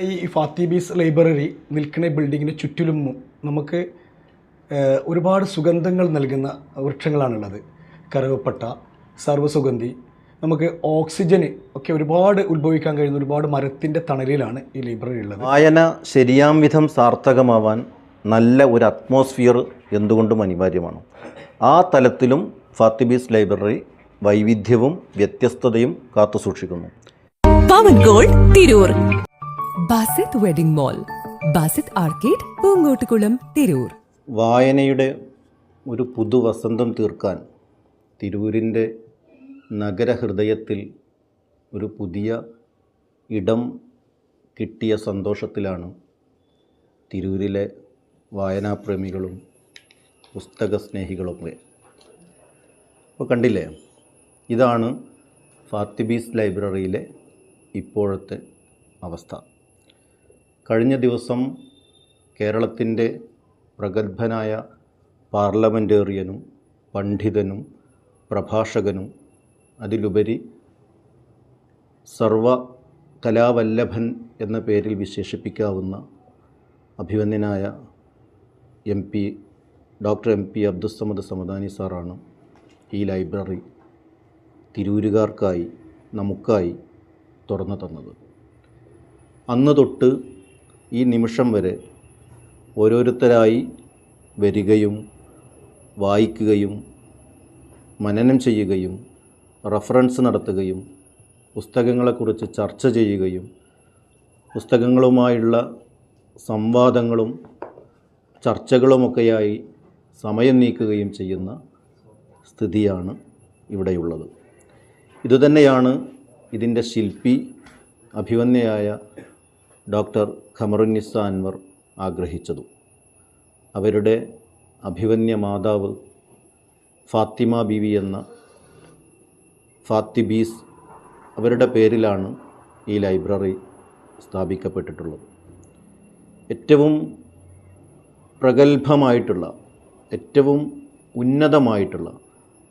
ഈ ഫാത്തിബീസ് ലൈബ്രറി നിൽക്കുന്ന ബിൽഡിങ്ങിന് ചുറ്റിലും നമുക്ക് ഒരുപാട് സുഗന്ധങ്ങൾ നൽകുന്ന വൃക്ഷങ്ങളാണുള്ളത്. കറുവപ്പട്ട സർവസുഗന്ധി നമുക്ക് ഓക്സിജന് ഒക്കെ ഒരുപാട് ഉത്ഭവിക്കാൻ കഴിയുന്ന ഒരുപാട് മരത്തിന്റെ തണലിലാണ് ഈ ലൈബ്രറി ഉള്ളത്. വായന ശരിയാം വിധം സാർത്ഥകമാവാൻ നല്ല ഒരു അറ്റ്മോസ്ഫിയർ എന്തുകൊണ്ടും അനിവാര്യമാണ്. ആ തലത്തിലും ഫാത്തിബീസ് ലൈബ്രറി വൈവിധ്യവും വ്യത്യസ്തതയും കാത്തുസൂക്ഷിക്കുന്നു. Pavan Tirur. Basith wedding mall Basith arcade Poongottukulam Tirur. വായനയുടെ ഒരു പുതുവസന്തം തീർക്കാൻ തിരൂരിന്റെ നഗരഹൃദയത്തിൽ ഒരു പുതിയ ഇടം കിട്ടിയ സന്തോഷത്തിലാണ് തിരൂരിലെ വായനാപ്രേമികളും പുസ്തക സ്നേഹികളൊക്കെ അപ്പോൾ കണ്ടില്ലേ? ഇതാണ് ഫാത്തിബീസ് ലൈബ്രറിയിലെ ഇപ്പോഴത്തെ അവസ്ഥ. കഴിഞ്ഞ ദിവസം കേരളത്തിന്റെ പ്രഗത്ഭനായ പാർലമെന്റേറിയനും പണ്ഡിതനും പ്രഭാഷകനും അതിലുപരി സർവ കലാവല്ലഭൻ എന്ന പേരിൽ വിശേഷിപ്പിക്കാവുന്ന അഭിവന്യനായ M P doctor M P Abdussamad Samadani സാറാണ് ഈ ലൈബ്രറി തിരൂരുകാർക്കായി നമുക്കായി തുറന്നു തന്നത്. അന്ന് തൊട്ട് ഈ നിമിഷം വരെ ഓരോരുത്തരായി വരികയും വായിക്കുകയും മനനം ചെയ്യുകയും റഫറൻസ് നടത്തുകയും പുസ്തകങ്ങളെക്കുറിച്ച് ചർച്ച ചെയ്യുകയും പുസ്തകങ്ങളുമായുള്ള സംവാദങ്ങളും ചർച്ചകളുമൊക്കെയായി സമയം നീക്കുകയും ചെയ്യുന്ന സ്ഥിതിയാണ് ഇവിടെയുള്ളത്. ഇതുതന്നെയാണ് ഇതിന്റെ ശില്പി അഭിവന്യയായ ഡോക്ടർ ഖമറുന്നിസ അൻവർ ആഗ്രഹിച്ചതും. അവരുടെ അഭിവന്യ മാതാവ് ഫാത്തിമ ബീവി എന്ന ഫാത്തിബീസ് അവരുടെ പേരിലാണ് ഈ ലൈബ്രറി സ്ഥാപിക്കപ്പെട്ടിട്ടുള്ളത്. ഏറ്റവും പ്രഗത്ഭമായിട്ടുള്ള ഏറ്റവും ഉന്നതമായിട്ടുള്ള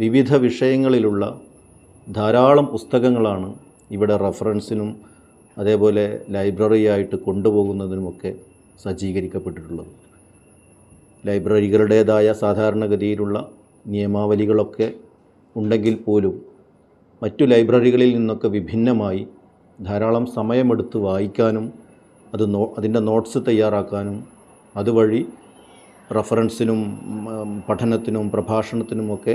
വിവിധ വിഷയങ്ങളിലുള്ള ധാരാളം പുസ്തകങ്ങളാണ് ഇവിടെ റഫറൻസിനും അതേപോലെ ലൈബ്രറിയായിട്ട് കൊണ്ടുപോകുന്നതിനുമൊക്കെ സജ്ജീകരിക്കപ്പെട്ടിട്ടുള്ളത്. ലൈബ്രറികളുടേതായ സാധാരണഗതിയിലുള്ള നിയമാവലികളൊക്കെ ഉണ്ടെങ്കിൽ പോലും മറ്റു ലൈബ്രറികളിൽ നിന്നൊക്കെ വിഭിന്നമായി ധാരാളം സമയമെടുത്ത് വായിക്കാനും അത് നോ അതിന്റെ നോട്ട്സ് തയ്യാറാക്കാനും അതുവഴി റഫറൻസിനും പഠനത്തിനും പ്രഭാഷണത്തിനുമൊക്കെ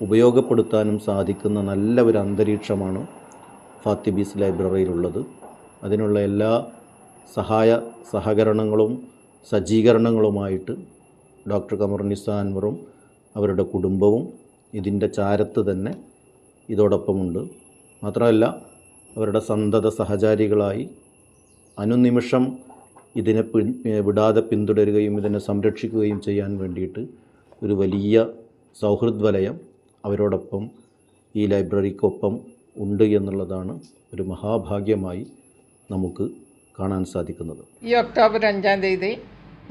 ഉപയോഗപ്പെടുത്താനും സാധിക്കുന്ന നല്ല ഒരു അന്തരീക്ഷമാണ് ഫാത്തിബീസ് ലൈബ്രറിയിലുള്ളത്. അതിനുള്ള എല്ലാ സഹായ സഹകരണങ്ങളും സജ്ജീകരണങ്ങളുമായിട്ട് ഡോക്ടർ കമറുനിസ അൻവറും അവരുടെ കുടുംബവും ഇതിന്റെ ചാരത്ത് തന്നെ ഇതോടൊപ്പമുണ്ട്. മാത്രമല്ല അവരുടെ സന്തത സഹചാരികളായി അനുനിമിഷം ഇതിനെ വിടാതെ പിന്തുടരുകയും ഇതിനെ സംരക്ഷിക്കുകയും ചെയ്യാൻ വേണ്ടിയിട്ട് ഒരു വലിയ സൗഹൃദ് വലയം അവരോടൊപ്പം ഈ ലൈബ്രറിക്കൊപ്പം ഉണ്ട് എന്നുള്ളതാണ് ഒരു മഹാഭാഗ്യമായി നമുക്ക് കാണാൻ സാധിക്കുന്നത്. ഈ ഒക്ടോബർ അഞ്ചാം തീയതി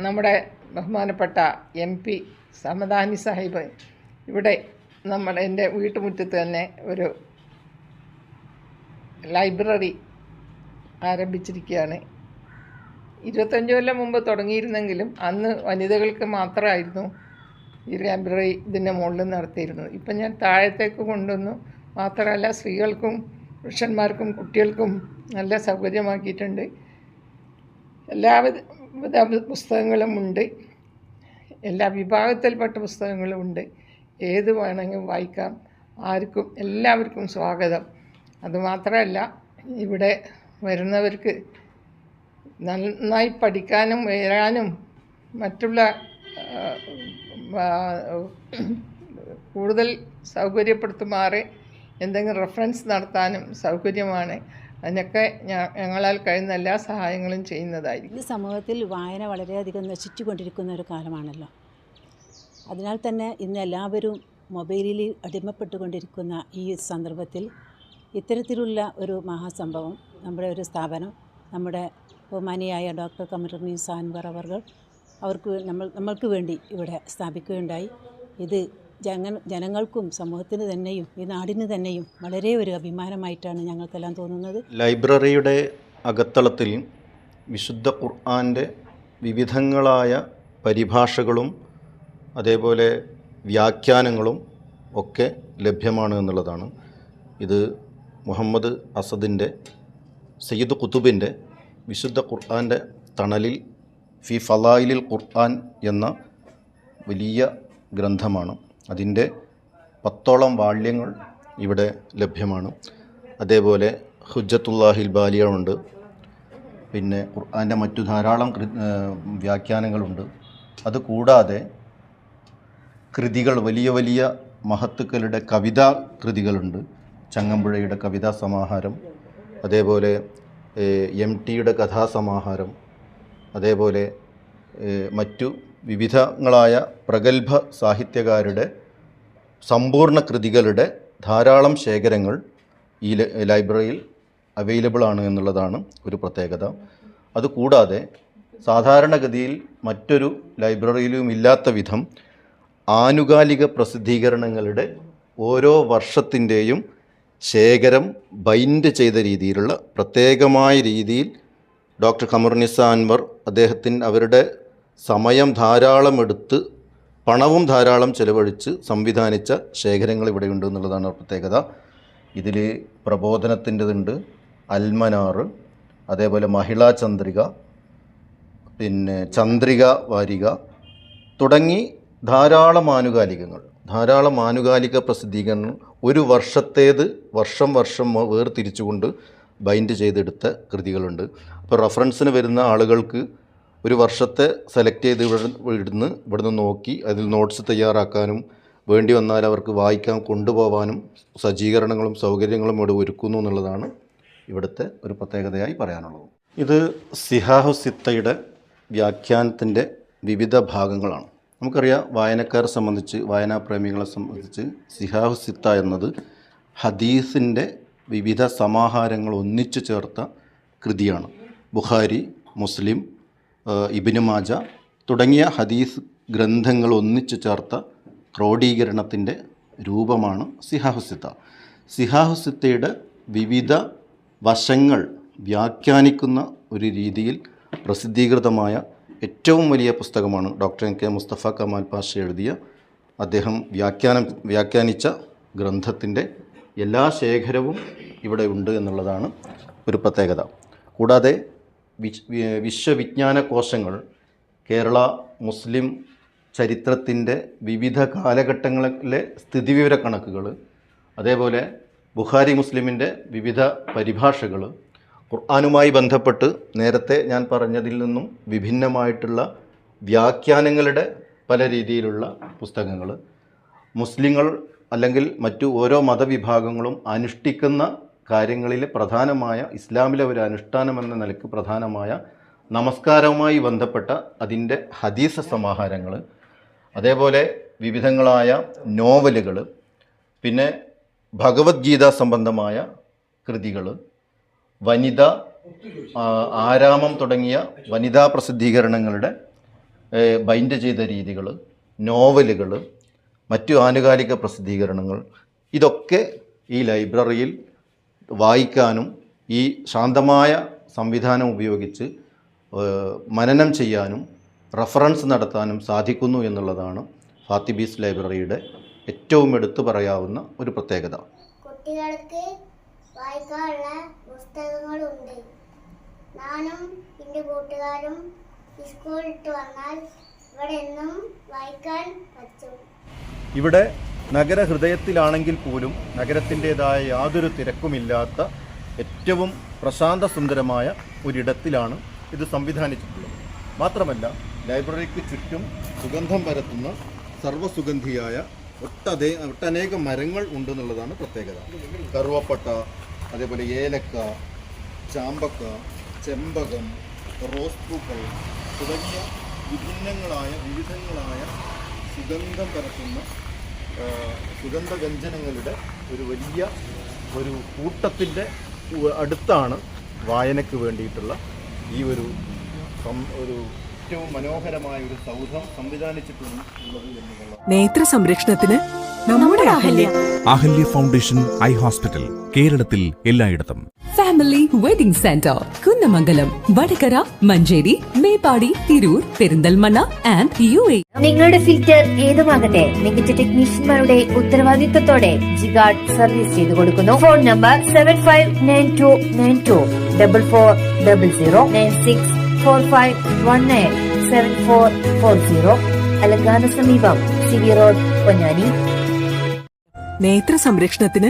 നമ്മുടെ ബഹുമാനപ്പെട്ട എം പി സമദാനി സാഹിബ് ഇവിടെ നമ്മുടെ എന്റെ വീട്ടുമുറ്റത്ത് തന്നെ ഒരു ലൈബ്രറി ആരംഭിച്ചിരിക്കുകയാണ്. ഇരുപത്തഞ്ച് കൊല്ലം മുമ്പ് തുടങ്ങിയിരുന്നെങ്കിലും അന്ന് വനിതകൾക്ക് മാത്രമായിരുന്നു ഈ ലൈബ്രറി ഇതിന്റെ മുകളിൽ നടത്തിയിരുന്നത്. ഇപ്പം ഞാൻ താഴത്തേക്ക് കൊണ്ടുവന്നു. മാത്രമല്ല സ്ത്രീകൾക്കും പുരുഷന്മാർക്കും കുട്ടികൾക്കും നല്ല സൗകര്യമാക്കിയിട്ടുണ്ട്. എല്ലാവിധ വിധ പുസ്തകങ്ങളും ഉണ്ട്. എല്ലാ വിഭാഗത്തിൽപ്പെട്ട പുസ്തകങ്ങളും ഉണ്ട്. ഏത് വേണമെങ്കിലും വായിക്കാം. ആർക്കും എല്ലാവർക്കും സ്വാഗതം. അതുമാത്രമല്ല ഇവിടെ വരുന്നവർക്ക് നന്നായി പഠിക്കാനും വരാനും മറ്റുള്ള കൂടുതൽ സൗകര്യപ്പെടുത്തുമാറ് എന്തെങ്കിലും റെഫറൻസ് നടത്താനും സൗകര്യമാണ്. അതിനൊക്കെ ഞങ്ങളാൽ കഴിയുന്ന എല്ലാ സഹായങ്ങളും ചെയ്യുന്നതായിരിക്കും. ഈ സമൂഹത്തിൽ വായന വളരെയധികം നശിച്ചുകൊണ്ടിരിക്കുന്ന ഒരു കാലമാണല്ലോ. അതിനാൽ തന്നെ ഇന്ന് എല്ലാവരും മൊബൈലിൽ അടിമപ്പെട്ടുകൊണ്ടിരിക്കുന്ന ഈ സന്ദർഭത്തിൽ ഇത്തരത്തിലുള്ള ഒരു മഹാസംഭവം നമ്മുടെ ഒരു സ്ഥാപനം നമ്മുടെ ബഹുമാനിയായ ഡോക്ടർ കമറുണ്ണി സാൻവർ അവർ അവർക്ക് നമ്മൾ നമ്മൾക്ക് വേണ്ടി ഇവിടെ സ്ഥാപിക്കുകയുണ്ടായി. ഇത് ജന ജനങ്ങൾക്കും സമൂഹത്തിന് തന്നെയും ഈ നാടിന് തന്നെയും വളരെ ഒരു അഭിമാനമായിട്ടാണ് ഞങ്ങൾക്കെല്ലാം തോന്നുന്നത്. ലൈബ്രറിയുടെ അകത്തളത്തിൽ വിശുദ്ധ ഖുർആന്റെ വിവിധങ്ങളായ പരിഭാഷകളും അതേപോലെ വ്യാഖ്യാനങ്ങളും ഒക്കെ ലഭ്യമാണ് എന്നുള്ളതാണ്. ഇത് മുഹമ്മദ് അസദിന്റെ സയ്യിദ് കുത്തുബിന്റെ വിശുദ്ധ ഖുർആന്റെ തണലിൽ ഫി ഫലായിലിൽ ഖുർആൻ എന്ന വലിയ ഗ്രന്ഥമാണ്. അതിന്റെ പത്തോളം വാള്യങ്ങൾ ഇവിടെ ലഭ്യമാണ്. അതേപോലെ ഹുജ്ജത്തുല്ലാഹിൽ ബാലിയുണ്ട് പിന്നെ ഖുർആന്റെ മറ്റു ധാരാളം വ്യാഖ്യാനങ്ങളുണ്ട്. അതുകൂടാതെ കൃതികൾ വലിയ വലിയ മഹത്തുക്കളുടെ കവിതാ കൃതികളുണ്ട്. ചങ്ങമ്പുഴയുടെ കവിതാ സമാഹാരം അതേപോലെ എം ടിയുടെ കഥാസമാഹാരം അതേപോലെ മറ്റു വിവിധങ്ങളായ പ്രഗത്ഭ സാഹിത്യകാരുടെ സമ്പൂർണ കൃതികളുടെ ധാരാളം ശേഖരങ്ങൾ ഈ ലൈബ്രറിയിൽ അവൈലബിൾ ആണ് എന്നുള്ളതാണ് ഒരു പ്രത്യേകത. അതുകൂടാതെ സാധാരണഗതിയിൽ മറ്റൊരു ലൈബ്രറിയിലും ഇല്ലാത്ത വിധം ആനുകാലിക പ്രസിദ്ധീകരണങ്ങളുടെ ഓരോ വർഷത്തിന്റെയും ശേഖരം ബൈൻഡ് ചെയ്ത രീതിയിലുള്ള പ്രത്യേകമായ രീതിയിൽ ഡോക്ടർ ഖമറുനിസ അൻവർ അദ്ദേഹത്തിന് അവരുടെ സമയം ധാരാളം എടുത്ത് പണവും ധാരാളം ചെലവഴിച്ച് സംവിധാനിച്ച ശേഖരങ്ങൾ ഇവിടെയുണ്ട് എന്നുള്ളതാണ് പ്രത്യേകത. ഇതിൽ പ്രബോധനത്തിന്റെതുണ്ട് അൽമനാറ് അതേപോലെ മഹിളാ ചന്ദ്രിക പിന്നെ ചന്ദ്രിക വാരിക തുടങ്ങി ധാരാളം ആനുകാലികങ്ങൾ. ധാരാളം ആനുകാലിക പ്രസിദ്ധീകരണം ഒരു വർഷത്തേത് വർഷം വർഷം വേർതിരിച്ചുകൊണ്ട് ബൈൻഡ് ചെയ്തെടുത്ത കൃതികളുണ്ട്. അപ്പോൾ റഫറൻസിന് വരുന്ന ആളുകൾക്ക് ഒരു വർഷത്തെ സെലക്ട് ചെയ്ത് ഇവിടെ ഇവിടുന്ന് ഇവിടുന്ന് നോക്കി അതിൽ നോട്ട്സ് തയ്യാറാക്കാനും വേണ്ടി വന്നാൽ അവർക്ക് വായിക്കാൻ കൊണ്ടുപോകാനും സജ്ജീകരണങ്ങളും സൗകര്യങ്ങളും ഇവിടെ ഒരുക്കുന്നു എന്നുള്ളതാണ് ഇവിടുത്തെ ഒരു പ്രത്യേകതയായി പറയാനുള്ളത്. ഇത് സിഹാഹു സിത്തയുടെ വ്യാഖ്യാനത്തിന്റെ വിവിധ ഭാഗങ്ങളാണ്. നമുക്കറിയാം വായനക്കാരെ സംബന്ധിച്ച് വായനാപ്രേമികളെ സംബന്ധിച്ച് സിഹാഹു സിത്ത എന്നത് ഹദീസിന്റെ വിവിധ സമാഹാരങ്ങൾ ഒന്നിച്ചു ചേർത്ത കൃതിയാണ്. ബുഖാരി മുസ്ലിം ഇബ്നു മാജ തുടങ്ങിയ ഹദീസ് ഗ്രന്ഥങ്ങൾ ഒന്നിച്ചു ചേർത്ത ക്രോഡീകരണത്തിന്റെ രൂപമാണ് സിഹാഹുസിത്ത സിഹാഹുസിത്തയുടെ വിവിധ വശങ്ങൾ വ്യാഖ്യാനിക്കുന്ന ഒരു രീതിയിൽ പ്രസിദ്ധീകൃതമായ ഏറ്റവും വലിയ പുസ്തകമാണ് doctor N K Musthafa Kamal Pasha എഴുതിയ. അദ്ദേഹം വ്യാഖ്യാനം വ്യാഖ്യാനിച്ച ഗ്രന്ഥത്തിന്റെ എല്ലാ ശേഖരവും ഇവിടെ ഉണ്ട് എന്നുള്ളതാണ് ഒരു പ്രത്യേകത. കൂടാതെ വിശ്വവിജ്ഞാന കോശങ്ങൾ കേരള മുസ്ലിം ചരിത്രത്തിന്റെ വിവിധ കാലഘട്ടങ്ങളിലെ സ്ഥിതിവിവര കണക്കുകൾ അതേപോലെ ബുഖാരി മുസ്ലിമിന്റെ വിവിധ പരിഭാഷകൾ ഖുർആാനുമായി ബന്ധപ്പെട്ട് നേരത്തെ ഞാൻ പറഞ്ഞതിൽ നിന്നും വിഭിന്നമായിട്ടുള്ള വ്യാഖ്യാനങ്ങളുടെ പല രീതിയിലുള്ള പുസ്തകങ്ങൾ മുസ്ലിങ്ങൾ അല്ലെങ്കിൽ മറ്റു ഓരോ മതവിഭാഗങ്ങളും അനുഷ്ഠിക്കുന്ന കാര്യങ്ങളിലെ പ്രധാനമായ ഇസ്ലാമിലെ ഒരു അനുഷ്ഠാനം എന്ന നിലയ്ക്ക് പ്രധാനമായ നമസ്കാരവുമായി ബന്ധപ്പെട്ട അതിന്റെ ഹദീസ സമാഹാരങ്ങൾ അതേപോലെ വിവിധങ്ങളായ നോവലുകൾ പിന്നെ ഭഗവത്ഗീത സംബന്ധമായ കൃതികൾ വനിത ആരാമം തുടങ്ങിയ വനിതാ പ്രസിദ്ധീകരണങ്ങളുടെ ബൈൻഡ് ചെയ്ത രീതികൾ നോവലുകൾ മറ്റു ആനുകാലിക പ്രസിദ്ധീകരണങ്ങൾ ഇതൊക്കെ ഈ ലൈബ്രറിയിൽ വായിക്കാനും ഈ ശാന്തമായ സംവിധാനം ഉപയോഗിച്ച് മനനം ചെയ്യാനും റഫറൻസ് നടത്താനും സാധിക്കുന്നു എന്നുള്ളതാണ് ഫാത്തിബീസ് ലൈബ്രറിയുടെ ഏറ്റവും എടുത്തു പറയാവുന്ന ഒരു പ്രത്യേകത. കുട്ടികൾക്ക് വായിക്കാനുള്ള പുസ്തകങ്ങളുണ്ട്. ഞാനും എന്റെ കൂട്ടുകാരും സ്കൂൾ വിട്ട് വന്നാൽ ഇവിടെ എന്നും വായിക്കാൻ പറ്റും. ഇവിടെ നഗരഹൃദയത്തിലാണെങ്കിൽ പോലും നഗരത്തിന്റെതായ യാതൊരു തിരക്കുമില്ലാത്ത ഏറ്റവും പ്രശാന്ത സുന്ദരമായ ഒരിടത്തിലാണ് ഇത് സംവിധാനിച്ചിട്ടുള്ളത്. മാത്രമല്ല ലൈബ്രറിക്ക് ചുറ്റും സുഗന്ധം പരത്തുന്ന സർവസുഗന്ധിയായ ഒട്ടതേ ഒട്ടനേകം മരങ്ങൾ ഉണ്ടെന്നുള്ളതാണ് പ്രത്യേകത. കറുവപ്പട്ട അതേപോലെ ഏലക്ക ചാമ്പക്ക ചെമ്പകം റോസ് പൂക്കൾ തുടങ്ങിയ വിഭിന്നങ്ങളായ വിവിധങ്ങളായ സുഗന്ധം പരത്തുന്ന സുഗന്ധവ്യഞ്ജനങ്ങളുടെ ഒരു വലിയ ഒരു കൂട്ടത്തിന്റെ അടുത്താണ് വായനയ്ക്ക് വേണ്ടിയിട്ടുള്ള ഈ ഒരു ഒരു ഏറ്റവും മനോഹരമായ ഒരു സൗധം സംവിധാനിച്ചിട്ടുള്ളത് നേത്ര സംരക്ഷണത്തിന് നമ്മുടെ Ahalya. Ahalya foundation eye hospital. കേരളത്തിൽ എല്ലായിടത്തും. Family wedding centre Kunnamangalam Vadakara Manjeri Meppadi Tirur Perinthalmanna and U A നിങ്ങളുടെ ഫിൽറ്റർ ഏതുമാകട്ടെ മികച്ച ടെക്നീഷ്യന്മാരുടെ ഉത്തരവാദിത്തത്തോടെ ജിഗാർഡ് സർവീസ് ചെയ്തു കൊടുക്കുന്നു. Phone number seven five nine two nine two double four double zero nine six four five one nine seven four four zero അലങ്കാന സമീപം C V road Ponnani നേത്ര സംരക്ഷണത്തിന്